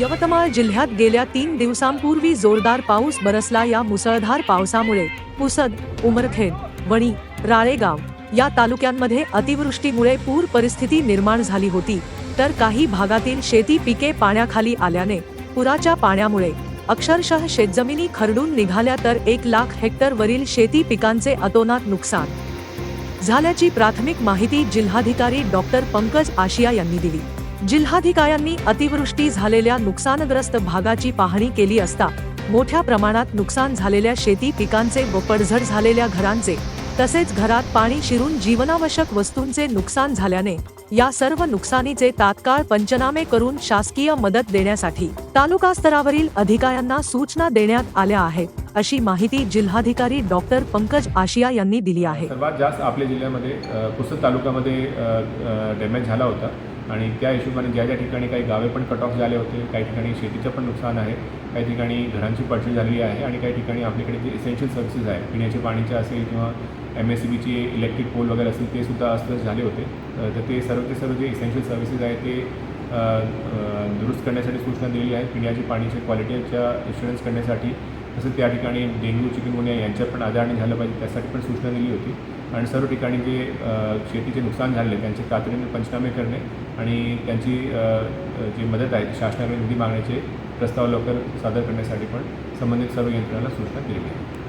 यवतमाळ जिल्ह्यात गेल्या तीन दिवसांपूर्वी जोरदार पाऊस बरसला या मुसळधार पावसामुळे. पुसद उमरखेड वणी राळेगाव या तालुक्यांमध्ये अतिवृष्टीमुळे पूर परिस्थिती निर्माण झाली होती. तर काही भागातील शेती पिके पाण्याखाली आल्याने पुराच्या पाण्यामुळे अक्षरशः शेतजमिनी खरडून निघाल्या तर एक लाख हेक्टरवरील शेती पिकांचे अतोनात नुकसान. झाल्याची प्राथमिक माहिती जिल्हाधिकारी डॉक्टर पंकज आशिया यांनी दिली. जिल्हाधिकाऱ्यांनी अतिवृष्टी झालेल्या नुकसानग्रस्त भागाची पाहणी केली असता मोठ्या प्रमाणात नुकसान झालेल्या शेती पिकांचे व पडझड झालेल्या घरांचे तसेच घरात पाणी शिरून जीवनावश्यक वस्तूंचे नुकसान झाल्याने या सर्व नुकसानीचे तात्काळ पंचनामे करून शासकीय मदत देण्यासाठी तालुका स्तरावरील अधिकाऱ्यांना सूचना देण्यात आल्या आहेत अशी माहिती जिल्हाधिकारी डॉक्टर पंकज आशिया यांनी दिली आहे. सर्वात जास्त आपल्या जिल्ह्यामध्ये पुसद तालुक्यामध्ये डॅमेज झाला होता. आणि त्या हिशोबाने ज्या ज्या ठिकाणी काही गावे पण कट ऑफ झाले होते काही ठिकाणी शेतीचं पण नुकसान आहे काही ठिकाणी घरांची पडझड झालेली आहे आणि काही ठिकाणी आपल्याकडे जे इसेन्शियल सर्व्हिसेस आहे पिण्याच्या पाणीचे असेल किंवा एम एस सी बीचे इलेक्ट्रिक पोल वगैरे असतील ते सुद्धा अस्वस्थ झाले होते. तर ते सर्व ते सर्व जे इसेन्शियल सर्व्हिसेस आहे ते दुरुस्त करण्यासाठी सूचना दिलेली आहे. पिण्याची पाणीच्या क्वालिटीच्या इन्शुरन्स करण्यासाठी तसंच त्या ठिकाणी डेंग्यू चिकनगुन्या यांच्या पण आजार झालं पाहिजे त्यासाठी पण सूचना दिली होती. आणि सर्व ठिकाणी जे शेतीचे नुकसान झाले त्यांचे तातडीने पंचनामे करणे आणि त्यांची जी मदत आहे ती शासनाकडे निधी मागण्याचे प्रस्ताव लवकर सादर करण्यासाठी पण संबंधित सर्व यंत्रणांना सूचना दिली आहे